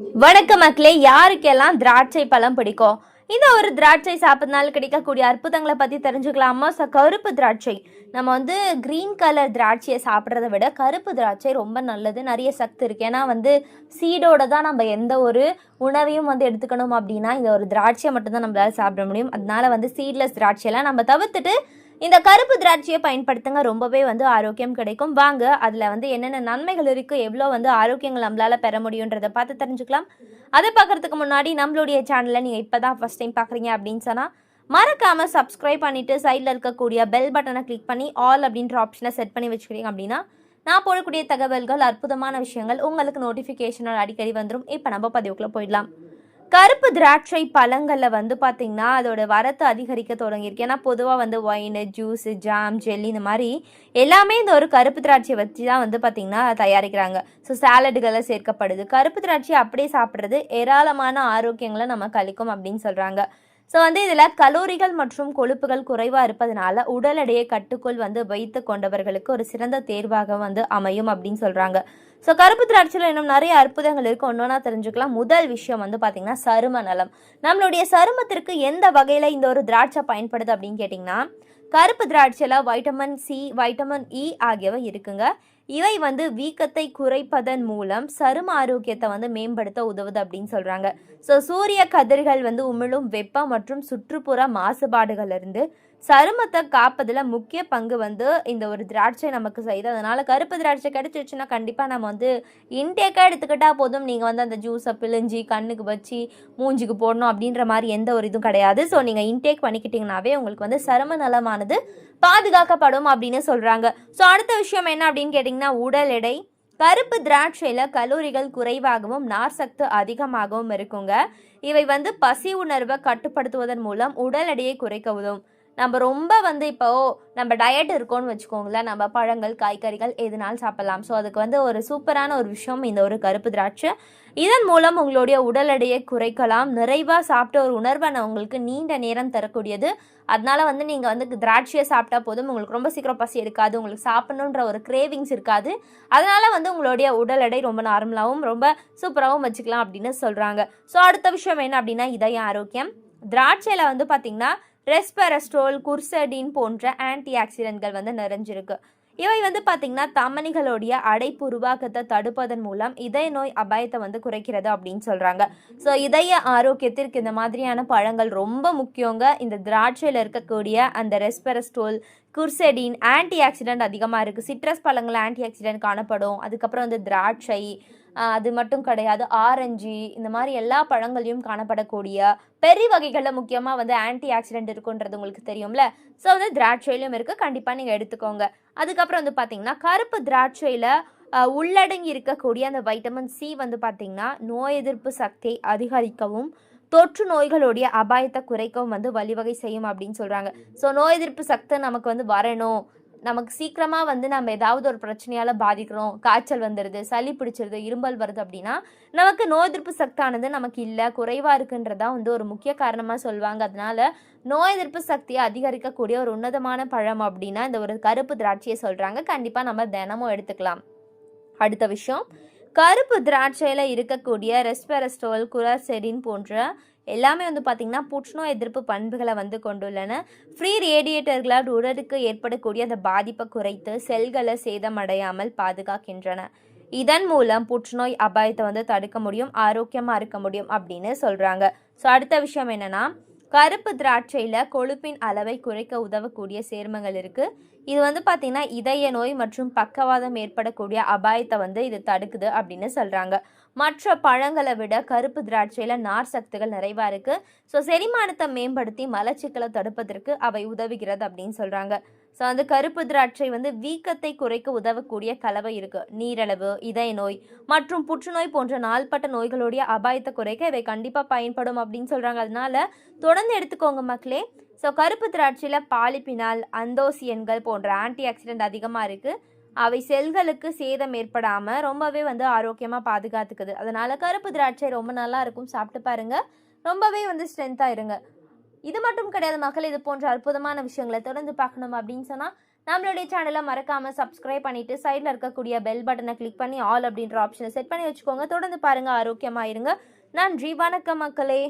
வணக்க மக்களே யாருக்கெல்லாம் திராட்சை பழம் பிடிக்கும்? இந்த ஒரு திராட்சை சாப்பிட்றதுனால கிடைக்கக்கூடிய அற்புதங்களை பற்றி தெரிஞ்சுக்கலாமா? ஸோ கருப்பு திராட்சை. நம்ம வந்து க்ரீன் கலர் திராட்சையை சாப்பிட்றத விட கருப்பு திராட்சை ரொம்ப நல்லது. நிறைய சக்தி இருக்குது ஏன்னா வந்து சீடோட தான் நம்ம எந்த ஒரு உணவையும் வந்து எடுத்துக்கணும் அப்படின்னா இந்த ஒரு திராட்சையை மட்டும்தான் நம்மளால் சாப்பிட முடியும். அதனால வந்து சீட்லெஸ் திராட்சையெல்லாம் நம்ம தவிர்த்துட்டு இந்த கருப்பு திராட்சையை பயன்படுத்துங்க. ரொம்பவே வந்து ஆரோக்கியம் கிடைக்கும். வாங்க அதில் வந்து என்னென்ன நன்மைகள் இருக்குது எவ்வளோ வந்து ஆரோக்கியங்கள் நம்மளால் பெற முடியுன்றதை பார்த்து தெரிஞ்சுக்கலாம். அதை பார்க்குறதுக்கு முன்னாடி நம்மளுடைய சேனலை நீங்கள் இப்போ தான் ஃபஸ்ட் டைம் பார்க்குறீங்க அப்படின்னு சொன்னால் மறக்காமல் சப்ஸ்கிரைப் பண்ணிவிட்டு சைடில் இருக்கக்கூடிய பெல் பட்டனை கிளிக் பண்ணி ஆல் அப்படின்ற ஆப்ஷனை செட் பண்ணி வச்சுக்கிறீங்க அப்படின்னா நான் போடக்கூடிய தகவல்கள் அற்புதமான விஷயங்கள் உங்களுக்கு நோட்டிஃபிகேஷனோட அடிக்கடி வந்துடும் இப்போ நம்ம பதிவுக்குள்ளே போயிடலாம். கருப்பு திராட்சை பழங்களில் வந்து பார்த்திங்கன்னா அதோட வரத்து அதிகரிக்க தொடங்கியிருக்கு. ஏன்னா பொதுவாக வந்து ஒயின் ஜூஸ் ஜாம் ஜெல்லி இந்த மாதிரி எல்லாமே இந்த ஒரு கருப்பு திராட்சையை வச்சு தான் வந்து பார்த்திங்கன்னா தயாரிக்கிறாங்க. ஸோ சாலடுகளில் சேர்க்கப்படுது. கருப்பு திராட்சையை அப்படியே சாப்பிட்றது ஏராளமான ஆரோக்கியங்களை நமக்கு அளிக்கும் அப்படின்னு சொல்கிறாங்க ஸோ வந்து இதில் கலோரிகள் மற்றும் கொழுப்புகள் குறைவாக இருப்பதனால உடல் எடையை கட்டுக்குள் வந்து வைத்து கொண்டவர்களுக்கு ஒரு சிறந்த தேர்வாக வந்து அமையும் அப்படின்னு சொல்கிறாங்க ஸோ கருப்பு திராட்சையில் இன்னும் நிறைய அற்புதங்கள் இருக்குது ஒன்றா தெரிஞ்சுக்கலாம். முதல் விஷயம் வந்து பார்த்திங்கன்னா சரும நலம். நம்மளுடைய சருமத்திற்கு எந்த வகையில் இந்த ஒரு திராட்சை பயன்படுது அப்படின்னு கேட்டிங்கன்னா கருப்பு திராட்சையில் vitamin C vitamin E e ஆகியவை இருக்குங்க. இவை வந்து வீக்கத்தை குறைப்பதன் மூலம் சரும ஆரோக்கியத்தை வந்து மேம்படுத்த உதவுது அப்படின்னு சொல்கிறாங்க ஸோ சூரிய கதிர்கள் வந்து உமிழும் வெப்பம் மற்றும் சுற்றுப்புற மாசுபாடுகளிலிருந்து சருமத்தை காப்பதில் முக்கிய பங்கு வந்து இந்த ஒரு திராட்சை நமக்கு செய்யுது. அதனால் கருப்பு திராட்சை கிடச்சிருச்சுன்னா கண்டிப்பாக நம்ம வந்து இன்டேக்காக எடுத்துக்கிட்டால் போதும். நீங்கள் வந்து அந்த ஜூஸை பிழிஞ்சி கண்ணுக்கு வச்சு மூஞ்சிக்கு போடணும் அப்படின்ற மாதிரி எந்த ஒரு இதுவும் கிடையாது. ஸோ நீங்கள் இன்டேக் பண்ணிக்கிட்டிங்கனாவே உங்களுக்கு வந்து சரும நலமானது பாதுகாக்கப்படும் அப்படின்னு சொல்கிறாங்க ஸோ அடுத்த விஷயம் என்ன அப்படின்னு கேட்டிங்கன்னா உடல் எடை. கருப்பு திராட்சையில் கலோரிகள் குறைவாகவும் நார் சத்து அதிகமாகவும் இருக்குங்க. இவை வந்து பசி உணர்வை கட்டுப்படுத்துவதன் மூலம் உடல் எடையை குறைக்க உதவும். நம்ம ரொம்ப வந்து இப்போ நம்ம டயட் இருக்கோம்னு வச்சுக்கோங்களேன். நம்ம பழங்கள் காய்கறிகள் எதுனாலும் சாப்பிடலாம். ஸோ அதுக்கு வந்து ஒரு சூப்பரான ஒரு விஷயம் இந்த ஒரு கருப்பு திராட்சை. இதன் மூலம் உங்களுடைய உடல் எடையை குறைக்கலாம். நிறைவாக சாப்பிட்ட ஒரு உணர்வை நான் உங்களுக்கு நீண்ட நேரம் தரக்கூடியது. அதனால வந்து நீங்கள் வந்து திராட்சையை சாப்பிட்டா போதும். உங்களுக்கு ரொம்ப சீக்கிரம் பசி எடுக்காது. உங்களுக்கு சாப்பிடணுன்ற ஒரு கிரேவிங்ஸ் இருக்காது. அதனால வந்து உங்களுடைய உடல் எடை ரொம்ப நார்மலாகவும் ரொம்ப சூப்பராகவும் வச்சுக்கலாம் அப்படின்னு சொல்கிறாங்க ஸோ அடுத்த விஷயம் என்ன அப்படின்னா இதய ஆரோக்கியம். திராட்சையில் வந்து பார்த்திங்கன்னா ரெஸ்பெரஸ்ட்ரோல் குர்சடின் போன்ற ஆன்டி ஆக்சிடென்ட்கள் வந்து நிறைஞ்சிருக்கு. இவை வந்து பார்த்திங்கன்னா தமனிகளுடைய அடைப்பு உருவாக்கத்தை தடுப்பதன் மூலம் இதய நோய் அபாயத்தை வந்து குறைக்கிறது அப்படின்னு சொல்கிறாங்க ஸோ இதய ஆரோக்கியத்திற்கு இந்த மாதிரியான பழங்கள் ரொம்ப முக்கியங்க. இந்த திராட்சையில் இருக்கக்கூடிய அந்த ரெஸ்பெரஸ்டோல் குர்செடின் ஆன்டி ஆக்சிடென்ட் அதிகமாக இருக்குது சிட்ரஸ் பழங்கள் ஆன்டி ஆக்சிடென்ட் காணப்படும். அதுக்கப்புறம் வந்து திராட்சை அது மட்டும் கிடையாது. ஆரஞ்சு இந்த மாதிரி எல்லா பழங்களையும் காணப்படக்கூடிய பெரி வகைகளில் முக்கியமாக வந்து ஆன்டி ஆக்சிடென்ட் இருக்குன்றது உங்களுக்கு தெரியும்ல? ஸோ வந்து திராட்சையிலும் இருக்குது கண்டிப்பாக நீங்கள் எடுத்துக்கோங்க. அதுக்கப்புறம் வந்து பார்த்தீங்கன்னா கருப்பு திராட்சையில் உள்ளடங்கி இருக்கக்கூடிய அந்த வைட்டமின் சி வந்து பார்த்திங்கன்னா நோய் எதிர்ப்பு சக்தியை அதிகரிக்கவும் தொற்று நோய்களுடைய அபாயத்தை குறைக்கவும் வந்து வழிவகை செய்யும் அப்படின்னு சொல்கிறாங்க ஸோ நோய் எதிர்ப்பு சக்தி நமக்கு வந்து வரணும். நமக்கு சீக்கிரமாக வந்து நம்ம ஏதாவது ஒரு பிரச்சனையால் பாதிக்கிறோம் காய்ச்சல் வந்துடுது சளி பிடிச்சிருது இரும்பல் வருது அப்படின்னா நமக்கு நோய் எதிர்ப்பு சக்தானது நமக்கு இல்லை குறைவாக இருக்குன்றதா வந்து ஒரு முக்கிய காரணமாக சொல்லுவாங்க. அதனால நோய் எதிர்ப்பு சக்தியை அதிகரிக்கக்கூடிய ஒரு உன்னதமான பழம் அப்படின்னா இந்த ஒரு கருப்பு திராட்சையை சொல்கிறாங்க கண்டிப்பாக நம்ம தினமும் எடுத்துக்கலாம். அடுத்த விஷயம். கருப்பு திராட்சையில் இருக்கக்கூடிய ரெஸ்பெரஸ்டோல் குராசெரின் போன்ற எல்லாமே வந்து பார்த்திங்கன்னா புற்றுநோய் எதிர்ப்பு பண்புகளை வந்து கொண்டுள்ளன. ஃப்ரீ ரேடியேட்டர்களால் உடலுக்கு ஏற்படக்கூடிய அந்த பாதிப்பை குறைத்து செல்களை சேதமடையாமல் பாதுகாக்கின்றன. இதன் மூலம் புற்றுநோய் அபாயத்தை வந்து தடுக்க முடியும் ஆரோக்கியமாக இருக்க முடியும் அப்படின்னு சொல்கிறாங்க ஸோ அடுத்த விஷயம் என்னென்னா கருப்பு திராட்சையில் கொழுப்பின் அளவை குறைக்க உதவக்கூடிய சேர்மங்கள் இருக்குது இது வந்து பார்த்திங்கன்னா இதய நோய் மற்றும் பக்கவாதம் ஏற்படக்கூடிய அபாயத்தை வந்து இது தடுக்குது அப்படின்னு சொல்கிறாங்க மற்ற பழங்களை விட கருப்பு திராட்சையில் நார் சத்துகள் நிறைவாக இருக்குது ஸோ செரிமானத்தை மேம்படுத்தி மலச்சிக்கலை தடுப்பதற்கு அவை உதவுகிறது அப்படின்னு சொல்கிறாங்க ஸோ அந்த கருப்பு திராட்சை வந்து வீக்கத்தை குறைக்க உதவக்கூடிய கலவை இருக்குது நீரளவு இதய நோய் மற்றும் புற்றுநோய் போன்ற நாள்பட்ட நோய்களுடைய அபாயத்தை குறைக்க இவை கண்டிப்பாக பயன்படும் அப்படின்னு சொல்கிறாங்க அதனால தொடர்ந்து எடுத்துக்கோங்க மக்களே. ஸோ கருப்பு திராட்சையில் பாலிப்பினால் அந்தோசியன்கள் போன்ற ஆன்டி ஆக்சிடென்ட் அதிகமாக இருக்குது அவை செல்களுக்கு சேதம் ஏற்படாமல் ரொம்பவே வந்து ஆரோக்கியமாக பாதுகாத்துக்குது. அதனால் கருப்பு திராட்சை ரொம்ப நல்லா இருக்கும். சாப்பிட்டு பாருங்கள் ரொம்பவே வந்து ஸ்ட்ரென்த்தாக இருங்க. இது மட்டும் கிடையாது மக்கள் இது போன்ற அற்புதமான விஷயங்களை தொடர்ந்து பார்க்கணும் அப்படின்னு சொன்னால் நம்மளுடைய சேனலை மறக்காம சப்ஸ்கிரைப் பண்ணிட்டு சைடில் இருக்கக்கூடிய பெல் பட்டனை கிளிக் பண்ணி ஆல் அப்படின்ற ஆப்ஷனை செட் பண்ணி வச்சுக்கோங்க. தொடர்ந்து பாருங்க ஆரோக்கியமாக இருங்க. நன்றி வணக்கம் மக்களே.